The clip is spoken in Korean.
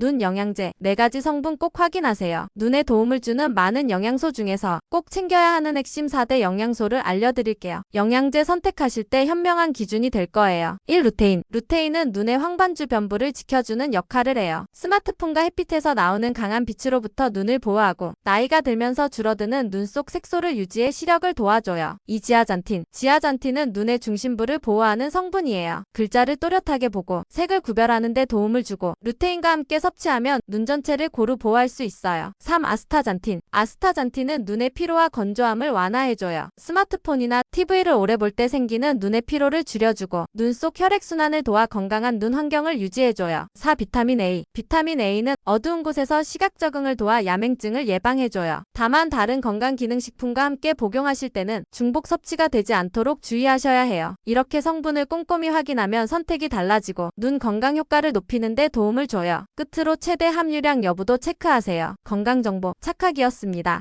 눈 영양제 4가지 성분 꼭 확인하세요. 눈에 도움을 주는 많은 영양소 중에서 꼭 챙겨야 하는 핵심 4대 영양소를 알려드릴게요. 영양제 선택하실 때 현명한 기준이 될 거예요. 1. 루테인. 루테인은 눈의 황반주 변부를 지켜주는 역할을 해요. 스마트폰과 햇빛에서 나오는 강한 빛으로부터 눈을 보호하고 나이가 들면서 줄어드는 눈 속 색소를 유지해 시력을 도와줘요. 2. 지아잔틴. 지아잔틴은 눈의 중심부를 보호하는 성분이에요. 글자를 또렷하게 보고 색을 구별하는 데 도움을 주고 루테인과 함께 섭취하면 눈 전체를 고루 보호할 수 있어요. 3. 아스타잔틴. 아스타잔틴은 눈의 피로와 건조함을 완화해줘요. 스마트폰이나 TV를 오래 볼 때 생기는 눈의 피로를 줄여주고 눈 속 혈액순환을 도와 건강한 눈 환경을 유지해줘요. 4. 비타민 A. 비타민 A는 어두운 곳에서 시각 적응을 도와 야맹증을 예방해줘요. 다만 다른 건강기능식품과 함께 복용하실 때는 중복 섭취가 되지 않도록 주의하셔야 해요. 이렇게 성분을 꼼꼼히 확인하면 선택이 달라지고 눈 건강 효과를 높이는 데 도움을 줘요. 끝으 로 최대 함유량 여부도 체크하세요. 건강정보 착하기였습니다.